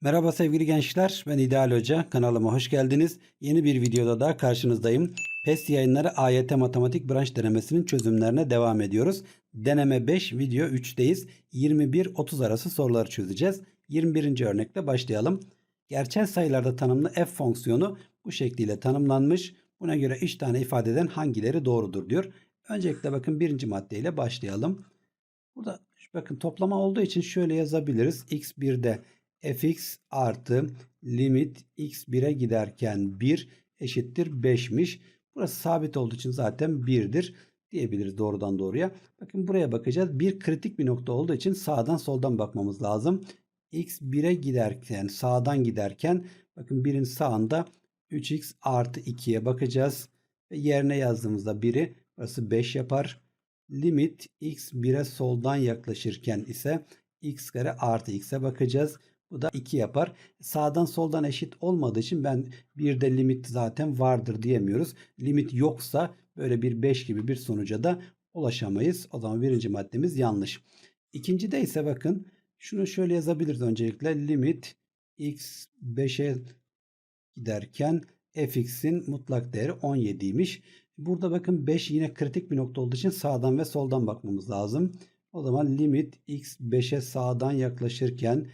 Merhaba sevgili gençler, ben İdeal Hoca. Kanalıma hoş geldiniz. Yeni bir videoda daha karşınızdayım. PES yayınları AYT Matematik branş denemesinin çözümlerine devam ediyoruz. Deneme 5, video 3'teyiz. 21-30 arası soruları çözeceğiz. 21. örnekle başlayalım. Gerçel sayılarda tanımlı f fonksiyonu bu şekliyle tanımlanmış. Buna göre 3 tane ifadeden hangileri doğrudur diyor. Öncelikle bakın birinci maddeyle başlayalım. Burada bakın toplama olduğu için şöyle yazabiliriz. x1'de fx artı limit x1'e giderken 1 eşittir 5'miş. Burası sabit olduğu için zaten 1'dir diyebiliriz doğrudan doğruya. Bakın buraya bakacağız. Bir kritik bir nokta olduğu için sağdan soldan bakmamız lazım. x 1'e giderken sağdan giderken bakın 1'in sağında 3x artı 2'ye bakacağız. Ve yerine yazdığımızda 1'i burası 5 yapar. Limit x 1'e soldan yaklaşırken ise x kare artı x'e bakacağız. Bu da 2 yapar. Sağdan soldan eşit olmadığı için ben bir de limit zaten vardır diyemiyoruz. Limit yoksa böyle bir 5 gibi bir sonuca da ulaşamayız. O zaman birinci maddemiz yanlış. İkincide ise bakın şunu şöyle yazabiliriz öncelikle. Limit x 5'e giderken fx'in mutlak değeri 17'ymiş. Burada bakın 5 yine kritik bir nokta olduğu için sağdan ve soldan bakmamız lazım. O zaman limit x 5'e sağdan yaklaşırken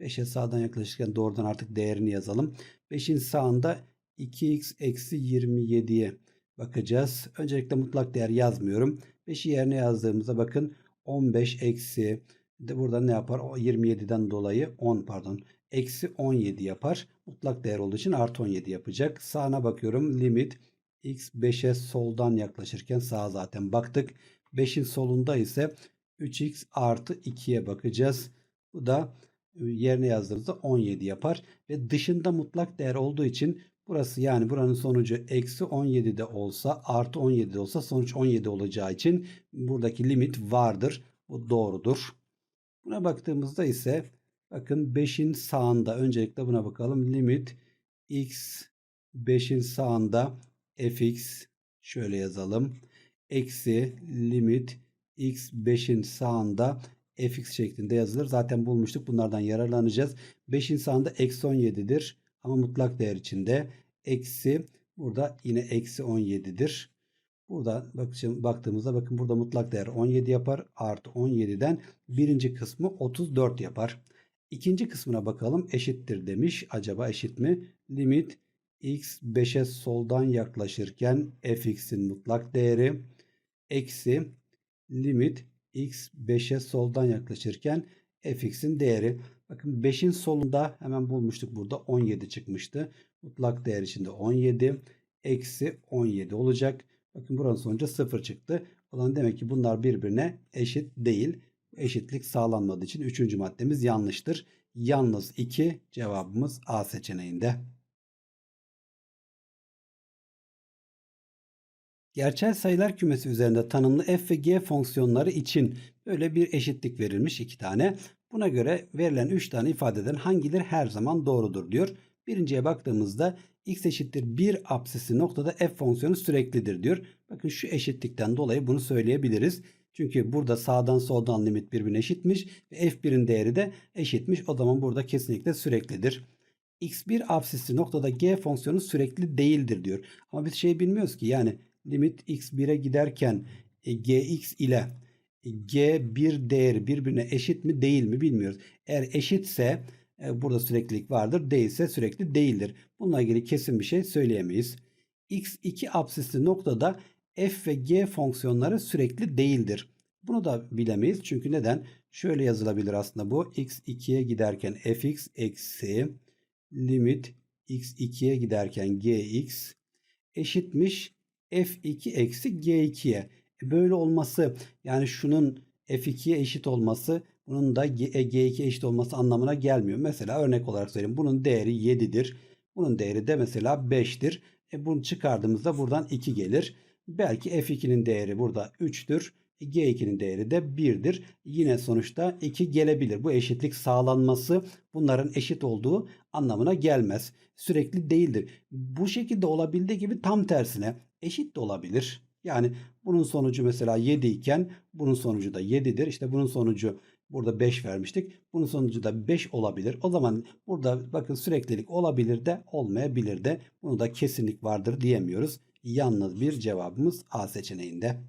5'e sağdan yaklaşırken doğrudan artık değerini yazalım. 5'in sağında 2x eksi 27'ye bakacağız. Öncelikle mutlak değer yazmıyorum. 5'i yerine yazdığımızda bakın 15 eksi de burada ne yapar? O 27'den dolayı 10 pardon. Eksi 17 yapar. Mutlak değer olduğu için artı 17 yapacak. Sağına bakıyorum. Limit x 5'e soldan yaklaşırken sağa zaten baktık. 5'in solunda ise 3x artı 2'ye bakacağız. Bu da yerine yazdığımızda 17 yapar. Ve dışında mutlak değer olduğu için burası yani buranın sonucu eksi 17 de olsa artı 17 de olsa sonuç 17 olacağı için buradaki limit vardır. Bu doğrudur. Buna baktığımızda ise bakın 5'in sağında öncelikle buna bakalım. Limit x 5'in sağında fx şöyle yazalım. Eksi limit x 5'in sağında fx şeklinde yazılır. Zaten bulmuştuk. Bunlardan yararlanacağız. 5'in sağında eksi 17'dir. Ama mutlak değer içinde. Eksi burada yine eksi 17'dir. Burada bakışım, baktığımızda bakın burada mutlak değer 17 yapar. Artı 17'den birinci kısmı 34 yapar. İkinci kısmına bakalım. Eşittir demiş. Acaba eşit mi? Limit x 5'e soldan yaklaşırken fx'in mutlak değeri eksi limit x 5'e soldan yaklaşırken fx'in değeri. Bakın 5'in solunda hemen bulmuştuk burada 17 çıkmıştı. Mutlak değer içinde 17 eksi 17 olacak. Bakın buranın sonucu 0 çıktı. O zaman demek ki bunlar birbirine eşit değil. Eşitlik sağlanmadığı için 3. maddemiz yanlıştır. Yalnız 2 cevabımız A seçeneğinde. Gerçel sayılar kümesi üzerinde tanımlı f ve g fonksiyonları için böyle bir eşitlik verilmiş iki tane. Buna göre verilen 3 tane ifadeden hangileri her zaman doğrudur diyor. Birinciye baktığımızda x eşittir 1 apsisi noktada f fonksiyonu süreklidir diyor. Bakın şu eşitlikten dolayı bunu söyleyebiliriz. Çünkü burada sağdan soldan limit birbirine eşitmiş ve f1'in değeri de eşitmiş. O zaman burada kesinlikle süreklidir. x1 apsisi noktada g fonksiyonu sürekli değildir diyor. Ama biz şey bilmiyoruz ki yani limit x 1'e giderken e, gx ile e, g1 değeri birbirine eşit mi değil mi bilmiyoruz. Eğer eşitse e, burada süreklilik vardır. Değilse sürekli değildir. Bununla ilgili kesin bir şey söyleyemeyiz. x2 apsisli noktada f ve g fonksiyonları sürekli değildir. Bunu da bilemeyiz. Çünkü neden? Şöyle yazılabilir aslında bu. x2'ye giderken fx eksi limit x2'ye giderken gx eşitmiş f2 eksi g2'ye. E, böyle olması yani şunun f2'ye eşit olması bunun da g2 e, eşit olması anlamına gelmiyor. Mesela örnek olarak söyleyeyim. Bunun değeri 7'dir. Bunun değeri de mesela 5'tir. E bunu çıkardığımızda buradan 2 gelir. Belki f2'nin değeri burada 3'tür. G2'nin değeri de 1'dir. Yine sonuçta 2 gelebilir. Bu eşitlik sağlanması bunların eşit olduğu anlamına gelmez. Sürekli değildir. Bu şekilde olabildiği gibi tam tersine eşit de olabilir. Yani bunun sonucu mesela 7 iken bunun sonucu da 7'dir. İşte bunun sonucu Burada 5 vermiştik. Bunun sonucu da 5 olabilir. O zaman burada bakın süreklilik olabilir de olmayabilir de. Bunu da kesinlik vardır diyemiyoruz. Yalnız bir cevabımız A seçeneğinde.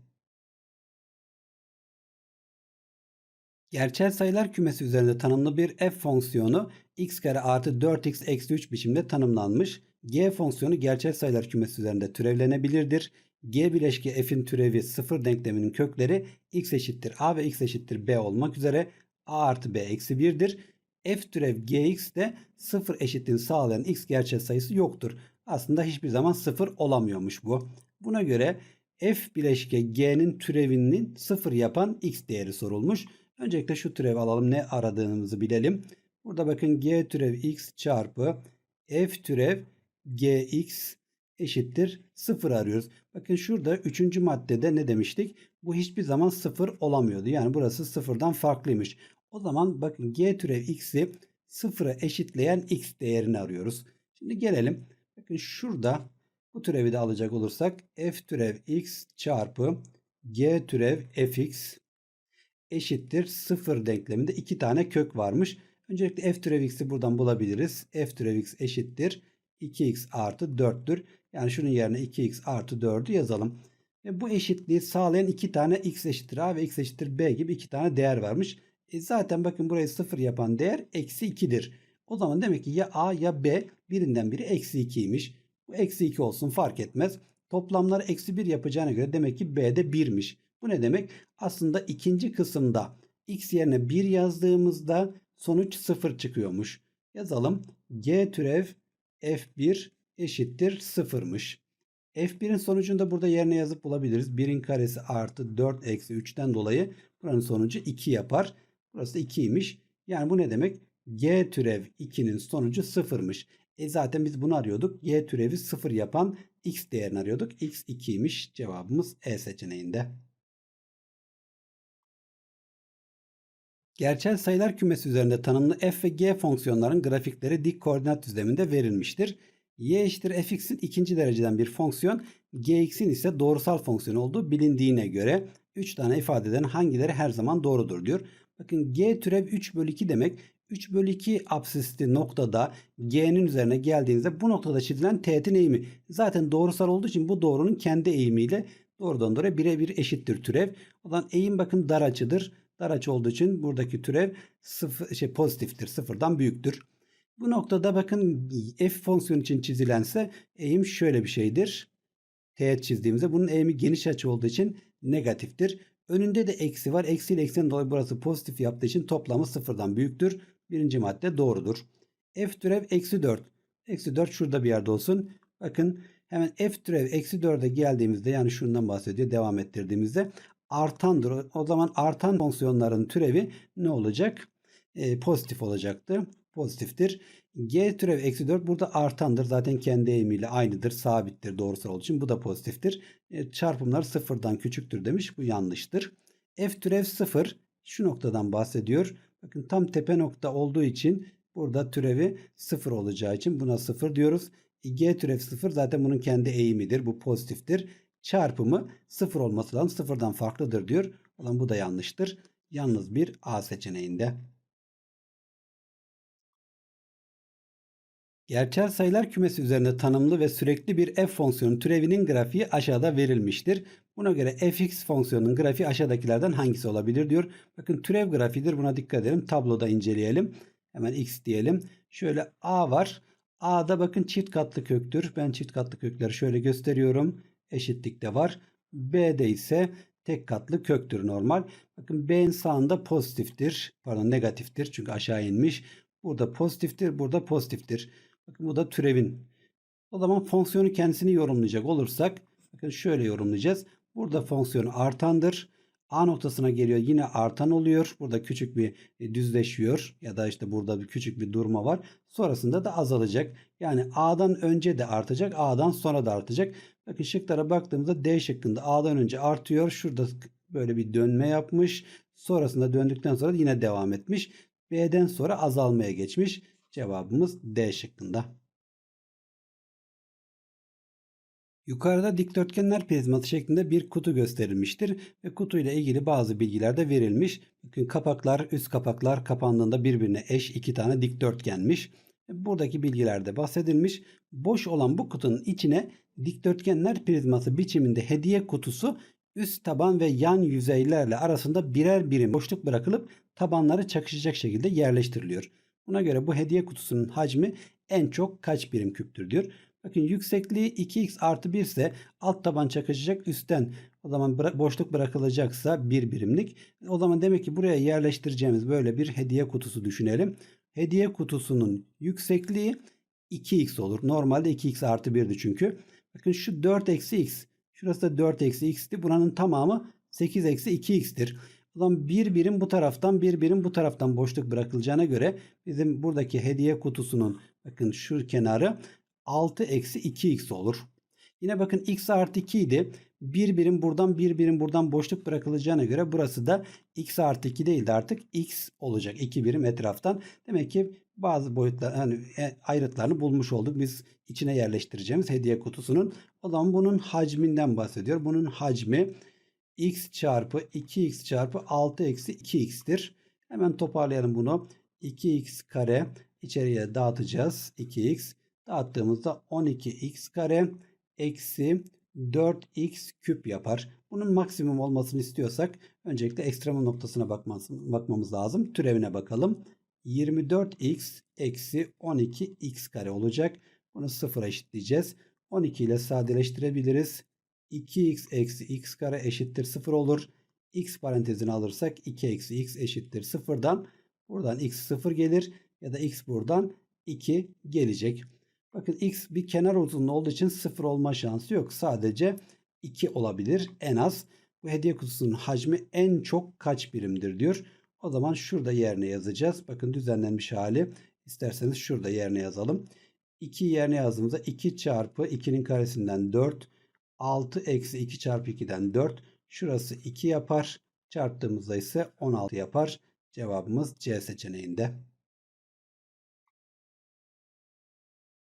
Gerçel sayılar kümesi üzerinde tanımlı bir f fonksiyonu x kare artı 4x eksi 3 biçimde tanımlanmış. g fonksiyonu gerçel sayılar kümesi üzerinde türevlenebilirdir. g bileşki f'in türevi sıfır denkleminin kökleri x eşittir a ve x eşittir b olmak üzere a artı b eksi 1'dir. f türev gx de sıfır eşitliğini sağlayan x gerçel sayısı yoktur. Aslında hiçbir zaman sıfır olamıyormuş bu. Buna göre f bileşke g'nin türevinin sıfır yapan x değeri sorulmuş. Öncelikle şu türevi alalım. Ne aradığımızı bilelim. Burada bakın g türev x çarpı f türev gx eşittir 0 arıyoruz. Bakın şurada 3. maddede ne demiştik? Bu hiçbir zaman 0 olamıyordu. Yani burası sıfırdan farklıymış. O zaman bakın g türev x'i 0'a eşitleyen x değerini arıyoruz. Şimdi gelelim. Bakın şurada bu türevi de alacak olursak f türev x çarpı g türev fx eşittir 0 denkleminde iki tane kök varmış. Öncelikle f türev x'i buradan bulabiliriz. f türev x eşittir 2x artı 4'tür. Yani şunun yerine 2x artı 4'ü yazalım. Ve bu eşitliği sağlayan iki tane x eşittir a ve x eşittir b gibi iki tane değer varmış. E zaten bakın burayı 0 yapan değer eksi 2'dir. O zaman demek ki ya a ya b birinden biri eksi 2'ymiş. Bu eksi 2 olsun fark etmez. Toplamları eksi 1 yapacağına göre demek ki b de 1'miş. Bu ne demek? Aslında ikinci kısımda x yerine 1 yazdığımızda sonuç 0 çıkıyormuş. Yazalım. g türev f1 eşittir 0'mış. f1'in sonucunu da burada yerine yazıp bulabiliriz. 1'in karesi artı 4 eksi 3'ten dolayı buranın sonucu 2 yapar. Burası 2'ymiş. Yani bu ne demek? g türev 2'nin sonucu 0'mış. E zaten biz bunu arıyorduk. y türevi 0 yapan x değerini arıyorduk. x 2'ymiş. Cevabımız E seçeneğinde. Gerçel sayılar kümesi üzerinde tanımlı f ve g fonksiyonların grafikleri dik koordinat düzleminde verilmiştir. y eşittir fx'in ikinci dereceden bir fonksiyon, gx'in ise doğrusal fonksiyon olduğu bilindiğine göre 3 tane ifadeden hangileri her zaman doğrudur diyor. Bakın g türev 3 bölü 2 demek 3 bölü 2 absisli noktada g'nin üzerine geldiğinizde bu noktada çizilen teğetin eğimi zaten doğrusal olduğu için bu doğrunun kendi eğimiyle doğrudan doğruya birebir eşittir türev. O zaman eğim bakın dar açıdır. Dar açı olduğu için buradaki türev sıfır, şey, pozitiftir. Sıfırdan büyüktür. Bu noktada bakın f fonksiyonu için çizilense eğim şöyle bir şeydir. Teğet çizdiğimizde bunun eğimi geniş açı olduğu için negatiftir. Önünde de eksi var. Eksi ile eksiden dolayı burası pozitif yaptığı için toplamı sıfırdan büyüktür. Birinci madde doğrudur. F türev eksi 4. Eksi 4 şurada bir yerde olsun. Bakın hemen f türev eksi 4'e geldiğimizde yani şundan bahsediyor devam ettirdiğimizde artandır. O zaman artan fonksiyonların türevi ne olacak? E, pozitif olacaktı. Pozitiftir. G türev eksi 4 burada artandır. Zaten kendi eğimiyle aynıdır. Sabittir doğrusal olduğu için. Bu da pozitiftir. E, çarpımlar sıfırdan küçüktür demiş. Bu yanlıştır. F türev 0 şu noktadan bahsediyor. Bakın tam tepe nokta olduğu için burada türevi 0 olacağı için buna 0 diyoruz. G türev 0 zaten bunun kendi eğimidir. Bu pozitiftir çarpımı sıfır olması lazım. Sıfırdan farklıdır diyor. Olan bu da yanlıştır. Yalnız bir A seçeneğinde. Gerçel sayılar kümesi üzerinde tanımlı ve sürekli bir f fonksiyonu türevinin grafiği aşağıda verilmiştir. Buna göre fx fonksiyonunun grafiği aşağıdakilerden hangisi olabilir diyor. Bakın türev grafiğidir. Buna dikkat edelim. Tabloda inceleyelim. Hemen x diyelim. Şöyle a var. A'da bakın çift katlı köktür. Ben çift katlı kökleri şöyle gösteriyorum eşitlikte var. B'de ise tek katlı köktür normal. Bakın B'nin sağında pozitiftir. Pardon negatiftir. Çünkü aşağı inmiş. Burada pozitiftir. Burada pozitiftir. Bakın bu da türevin. O zaman fonksiyonu kendisini yorumlayacak olursak bakın şöyle yorumlayacağız. Burada fonksiyonu artandır. A noktasına geliyor yine artan oluyor. Burada küçük bir e, düzleşiyor ya da işte burada bir küçük bir durma var. Sonrasında da azalacak. Yani A'dan önce de artacak, A'dan sonra da artacak. Bakın şıklara baktığımızda D şıkkında A'dan önce artıyor. Şurada böyle bir dönme yapmış. Sonrasında döndükten sonra yine devam etmiş. B'den sonra azalmaya geçmiş. Cevabımız D şıkkında. Yukarıda dikdörtgenler prizması şeklinde bir kutu gösterilmiştir ve kutuyla ilgili bazı bilgiler de verilmiş. Bakın kapaklar, üst kapaklar kapandığında birbirine eş iki tane dikdörtgenmiş. Buradaki bilgilerde bahsedilmiş. Boş olan bu kutunun içine dikdörtgenler prizması biçiminde hediye kutusu üst taban ve yan yüzeylerle arasında birer birim boşluk bırakılıp tabanları çakışacak şekilde yerleştiriliyor. Buna göre bu hediye kutusunun hacmi en çok kaç birim küptür diyor. Bakın yüksekliği 2x artı 1 ise alt taban çakışacak üstten o zaman boşluk bırakılacaksa 1 birimlik. O zaman demek ki buraya yerleştireceğimiz böyle bir hediye kutusu düşünelim. Hediye kutusunun yüksekliği 2x olur. Normalde 2x artı 1'di çünkü. Bakın şu 4 eksi x. Şurası da 4 eksi x'ti. Buranın tamamı 8 eksi 2x'tir. O zaman bir birim bu taraftan bir birim bu taraftan boşluk bırakılacağına göre bizim buradaki hediye kutusunun bakın şu kenarı 6 eksi 2x olur. Yine bakın x artı 2 idi. Bir birim buradan bir birim buradan boşluk bırakılacağına göre burası da x artı 2 değil de artık x olacak. 2 birim etraftan. Demek ki bazı boyutlar yani ayrıtlarını bulmuş olduk. Biz içine yerleştireceğimiz hediye kutusunun. O zaman bunun hacminden bahsediyor. Bunun hacmi x çarpı 2x çarpı 6 eksi 2x'tir. Hemen toparlayalım bunu. 2x kare içeriye dağıtacağız. 2x dağıttığımızda 12x kare eksi 4x küp yapar. Bunun maksimum olmasını istiyorsak öncelikle ekstremum noktasına bakmamız, bakmamız lazım. Türevine bakalım. 24x eksi 12x kare olacak. Bunu sıfıra eşitleyeceğiz. 12 ile sadeleştirebiliriz. 2x eksi x kare eşittir 0 olur. x parantezini alırsak 2 eksi x eşittir 0'dan. Buradan x 0 gelir ya da x buradan 2 gelecek. Bakın x bir kenar uzunluğu olduğu için 0 olma şansı yok. Sadece 2 olabilir en az. Bu hediye kutusunun hacmi en çok kaç birimdir diyor. O zaman şurada yerine yazacağız. Bakın düzenlenmiş hali. İsterseniz şurada yerine yazalım. 2 yerine yazdığımızda 2 çarpı 2'nin karesinden 4. 6 eksi 2 çarpı 2'den 4. Şurası 2 yapar. Çarptığımızda ise 16 yapar. Cevabımız C seçeneğinde.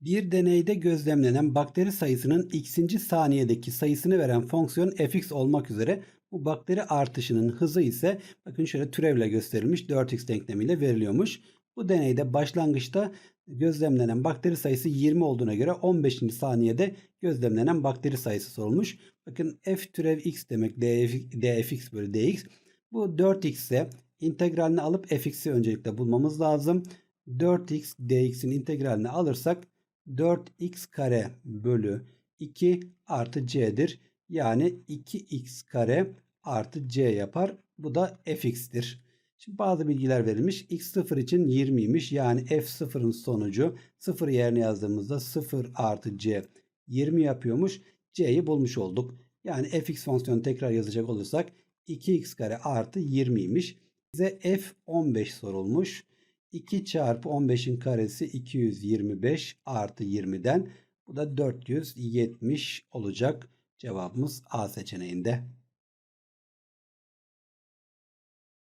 Bir deneyde gözlemlenen bakteri sayısının x'inci saniyedeki sayısını veren fonksiyon fx olmak üzere bu bakteri artışının hızı ise bakın şöyle türevle gösterilmiş 4x denklemiyle veriliyormuş. Bu deneyde başlangıçta gözlemlenen bakteri sayısı 20 olduğuna göre 15. saniyede gözlemlenen bakteri sayısı sorulmuş. Bakın f türev x demek dfx bölü dx. Bu 4x ise integralini alıp fx'i öncelikle bulmamız lazım. 4x dx'in integralini alırsak 4x kare bölü 2 artı c'dir. Yani 2x kare artı c yapar. Bu da fx'tir. Şimdi bazı bilgiler verilmiş. x0 için 20'ymiş. Yani f0'ın sonucu 0 yerine yazdığımızda 0 artı c 20 yapıyormuş. c'yi bulmuş olduk. Yani fx fonksiyonu tekrar yazacak olursak 2x kare artı 20'ymiş. Bize f15 sorulmuş. 2 çarpı 15'in karesi 225 artı 20'den bu da 470 olacak. Cevabımız A seçeneğinde.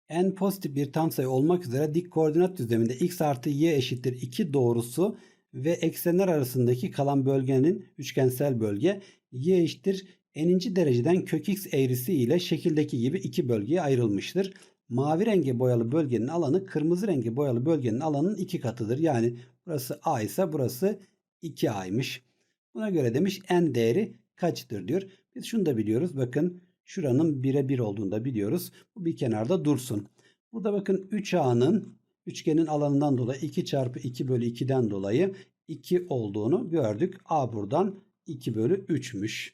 En pozitif bir tam sayı olmak üzere dik koordinat düzleminde x artı y eşittir 2 doğrusu ve eksenler arasındaki kalan bölgenin üçgensel bölge y eşittir n'inci dereceden kök x eğrisi ile şekildeki gibi iki bölgeye ayrılmıştır. Mavi renge boyalı bölgenin alanı kırmızı renge boyalı bölgenin alanının iki katıdır. Yani burası a ise burası 2a'ymış. Buna göre demiş n değeri kaçtır diyor. Biz şunu da biliyoruz. Bakın şuranın 1'e 1 olduğunu da biliyoruz. Bu bir kenarda dursun. Burada bakın 3a'nın üçgenin alanından dolayı 2 çarpı 2 bölü 2'den dolayı 2 olduğunu gördük. A buradan 2 bölü 3'müş.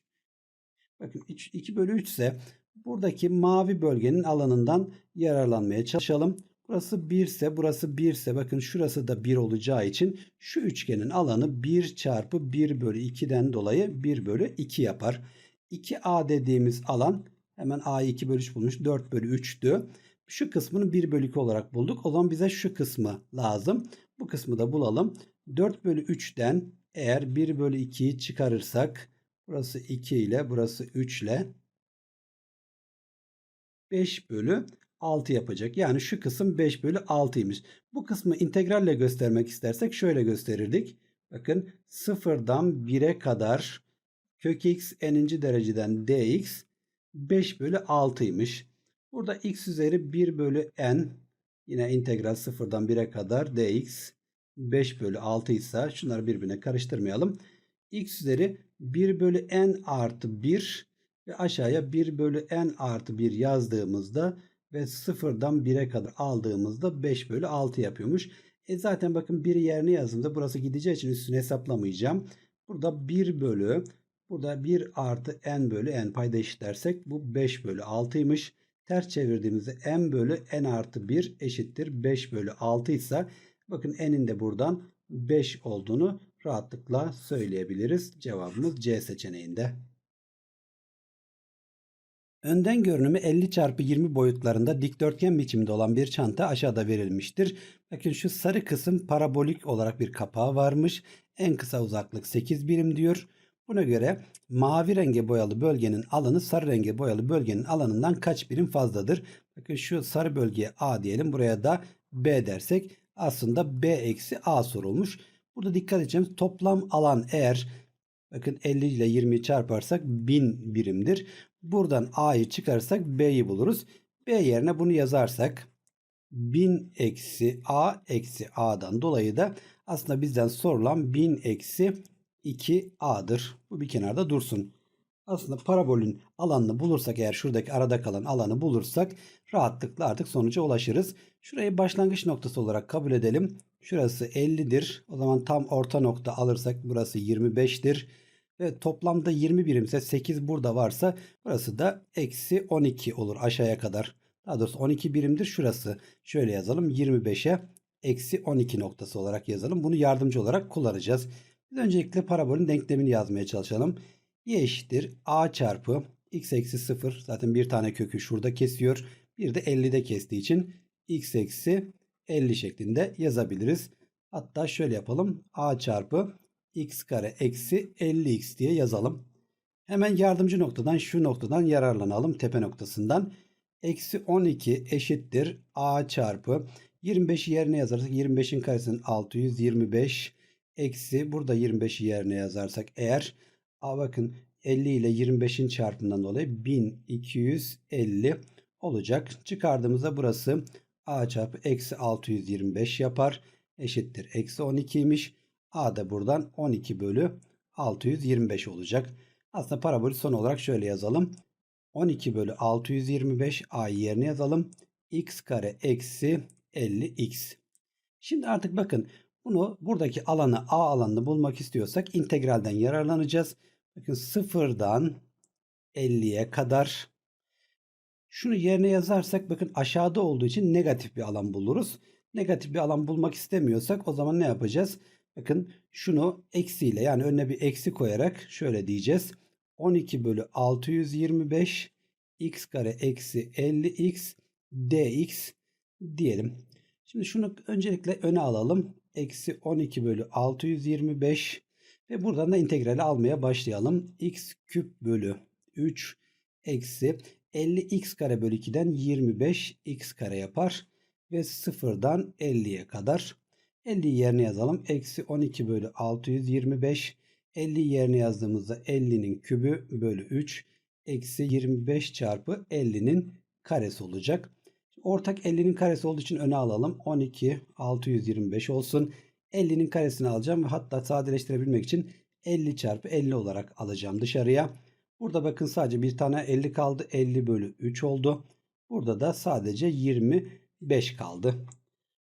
Bakın 2 bölü 3 ise buradaki mavi bölgenin alanından yararlanmaya çalışalım. Burası 1 ise burası 1 ise bakın şurası da 1 olacağı için şu üçgenin alanı 1 çarpı 1 bölü 2'den dolayı 1 bölü 2 yapar. 2A dediğimiz alan hemen A'yı 2 bölü 3 bulmuş 4 bölü 3'tü. Şu kısmını 1 bölü 2 olarak bulduk. O zaman bize şu kısmı lazım. Bu kısmı da bulalım. 4 bölü 3'ten eğer 1 bölü 2'yi çıkarırsak burası 2 ile burası 3 ile 5 bölü 6 yapacak. Yani şu kısım 5 bölü 6'ymış. Bu kısmı integralle göstermek istersek şöyle gösterirdik. Bakın sıfırdan 1'e kadar Kök x n'inci dereceden dx 5 bölü 6'ymış. Burada x üzeri 1 bölü n yine integral sıfırdan 1'e kadar dx 5 bölü 6 ise şunları birbirine karıştırmayalım. x üzeri 1 bölü n artı 1 ve aşağıya 1 bölü n artı 1 yazdığımızda ve sıfırdan 1'e kadar aldığımızda 5 bölü 6 yapıyormuş. E zaten bakın 1'i yerine yazdığımda burası gideceği için üstüne hesaplamayacağım. Burada 1 bölü burada 1 artı n bölü n payda eşitlersek bu 5 bölü 6'ymış. Ters çevirdiğimizde n bölü n artı 1 eşittir 5 bölü 6 ise bakın n'in de buradan 5 olduğunu rahatlıkla söyleyebiliriz. Cevabımız C seçeneğinde. Önden görünümü 50 çarpı 20 boyutlarında dikdörtgen biçimde olan bir çanta aşağıda verilmiştir. Bakın şu sarı kısım parabolik olarak bir kapağı varmış. En kısa uzaklık 8 birim diyor. Buna göre mavi renge boyalı bölgenin alanı sarı renge boyalı bölgenin alanından kaç birim fazladır? Bakın şu sarı bölgeye A diyelim. Buraya da B dersek aslında B eksi A sorulmuş. Burada dikkat edeceğimiz toplam alan eğer bakın 50 ile 20'yi çarparsak 1000 birimdir. Buradan A'yı çıkarsak B'yi buluruz. B yerine bunu yazarsak 1000 eksi A eksi A'dan dolayı da aslında bizden sorulan 1000 eksi 2A'dır. Bu bir kenarda dursun. Aslında parabolün alanını bulursak eğer şuradaki arada kalan alanı bulursak rahatlıkla artık sonuca ulaşırız. Şurayı başlangıç noktası olarak kabul edelim. Şurası 50'dir. O zaman tam orta nokta alırsak burası 25'tir. Ve toplamda 20 birimse 8 burada varsa burası da eksi 12 olur aşağıya kadar. Daha doğrusu 12 birimdir şurası. Şöyle yazalım 25'e eksi 12 noktası olarak yazalım. Bunu yardımcı olarak kullanacağız. Biz öncelikle parabolün denklemini yazmaya çalışalım. y eşittir a çarpı x eksi 0 zaten bir tane kökü şurada kesiyor. Bir de 50'de kestiği için x eksi 50 şeklinde yazabiliriz. Hatta şöyle yapalım. a çarpı x kare eksi 50x diye yazalım. Hemen yardımcı noktadan şu noktadan yararlanalım tepe noktasından. Eksi 12 eşittir a çarpı 25'i yerine yazarsak 25'in karesinin 625 eksi burada 25'i yerine yazarsak eğer a bakın 50 ile 25'in çarpımından dolayı 1250 olacak. Çıkardığımızda burası a çarpı eksi 625 yapar. Eşittir eksi 12'ymiş. A da buradan 12 bölü 625 olacak. Aslında parabolü son olarak şöyle yazalım. 12 bölü 625 A'yı yerine yazalım. X kare eksi 50x. Şimdi artık bakın bunu buradaki alanı A alanını bulmak istiyorsak integralden yararlanacağız. Bakın sıfırdan 50'ye kadar. Şunu yerine yazarsak bakın aşağıda olduğu için negatif bir alan buluruz. Negatif bir alan bulmak istemiyorsak o zaman ne yapacağız? Bakın şunu eksiyle yani önüne bir eksi koyarak şöyle diyeceğiz. 12 bölü 625 x kare eksi 50x dx diyelim. Şimdi şunu öncelikle öne alalım. Eksi 12 bölü 625 ve buradan da integrali almaya başlayalım. x küp bölü 3 eksi 50x kare bölü 2'den 25 x kare yapar. Ve sıfırdan 50'ye kadar 50 yerine yazalım. Eksi 12 bölü 625. 50 yerine yazdığımızda 50'nin kübü bölü 3. Eksi 25 çarpı 50'nin karesi olacak. Ortak 50'nin karesi olduğu için öne alalım. 12 625 olsun. 50'nin karesini alacağım ve hatta sadeleştirebilmek için 50 çarpı 50 olarak alacağım dışarıya. Burada bakın sadece bir tane 50 kaldı. 50 bölü 3 oldu. Burada da sadece 25 kaldı.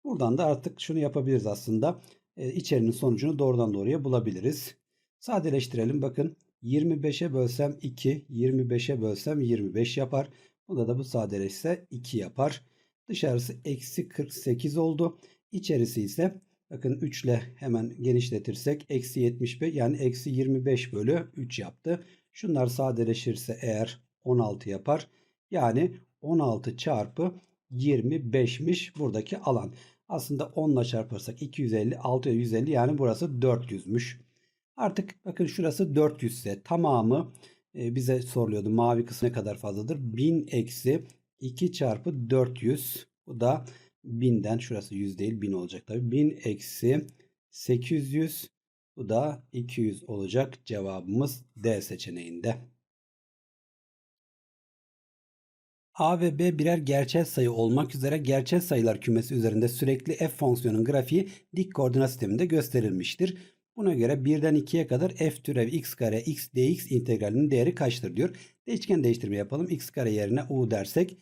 Buradan da artık şunu yapabiliriz aslında. E, içerinin sonucunu doğrudan doğruya bulabiliriz. Sadeleştirelim. Bakın 25'e bölsem 2, 25'e bölsem 25 yapar. Bunda da bu sadeleşse 2 yapar. Dışarısı eksi 48 oldu. İçerisi ise bakın 3 ile hemen genişletirsek eksi 75 yani eksi 25 bölü 3 yaptı. Şunlar sadeleşirse eğer 16 yapar. Yani 16 çarpı 25'miş buradaki alan. Aslında 10 ile çarparsak 250, 6'ya 150 yani burası 400'müş. Artık bakın şurası 400 ise tamamı e, bize soruluyordu. Mavi kısmı ne kadar fazladır? 1000 eksi 2 çarpı 400. Bu da 1000'den şurası 100 değil 1000 olacak tabii. 1000 eksi 800 Bu da 200 olacak cevabımız D seçeneğinde. A ve B birer gerçel sayı olmak üzere gerçel sayılar kümesi üzerinde sürekli f fonksiyonun grafiği dik koordinat sisteminde gösterilmiştir. Buna göre 1'den 2'ye kadar f türev x kare x dx integralinin değeri kaçtır diyor. Değişken değiştirme yapalım. x kare yerine u dersek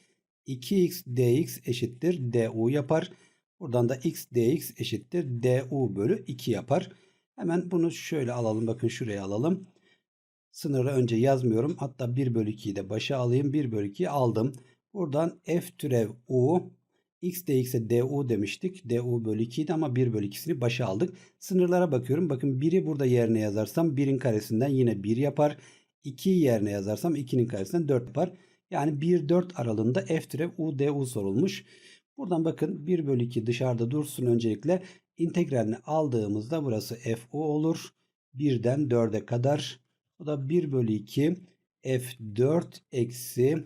2x dx eşittir du yapar. Buradan da x dx eşittir du bölü 2 yapar. Hemen bunu şöyle alalım. Bakın şuraya alalım. Sınırı önce yazmıyorum. Hatta 1 bölü 2'yi de başa alayım. 1 bölü 2'yi aldım. Buradan f türev u x dx'e du demiştik. du bölü 2 idi ama 1 bölü 2'sini başa aldık. Sınırlara bakıyorum. Bakın 1'i burada yerine yazarsam 1'in karesinden yine 1 yapar. 2'yi yerine yazarsam 2'nin karesinden 4 yapar. Yani 1-4 aralığında f türev u du sorulmuş. Buradan bakın 1 bölü 2 dışarıda dursun öncelikle. integralini aldığımızda burası fu olur. 1'den 4'e kadar. Bu da 1 bölü 2 f4 eksi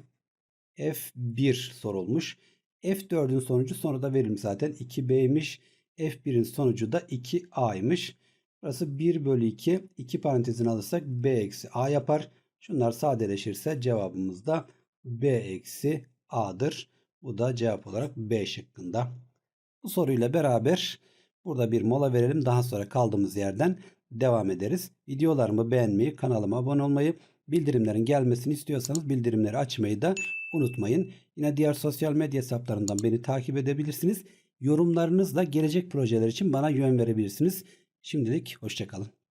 f1 sorulmuş. f4'ün sonucu sonra da verilmiş zaten 2b'ymiş. f1'in sonucu da 2a'ymış. Burası 1 bölü 2. 2 parantezini alırsak b eksi a yapar. Şunlar sadeleşirse cevabımız da b eksi a'dır. Bu da cevap olarak B şıkkında. Bu soruyla beraber burada bir mola verelim. Daha sonra kaldığımız yerden devam ederiz. Videolarımı beğenmeyi, kanalıma abone olmayı, bildirimlerin gelmesini istiyorsanız bildirimleri açmayı da unutmayın. Yine diğer sosyal medya hesaplarından beni takip edebilirsiniz. Yorumlarınızla gelecek projeler için bana yön verebilirsiniz. Şimdilik hoşçakalın.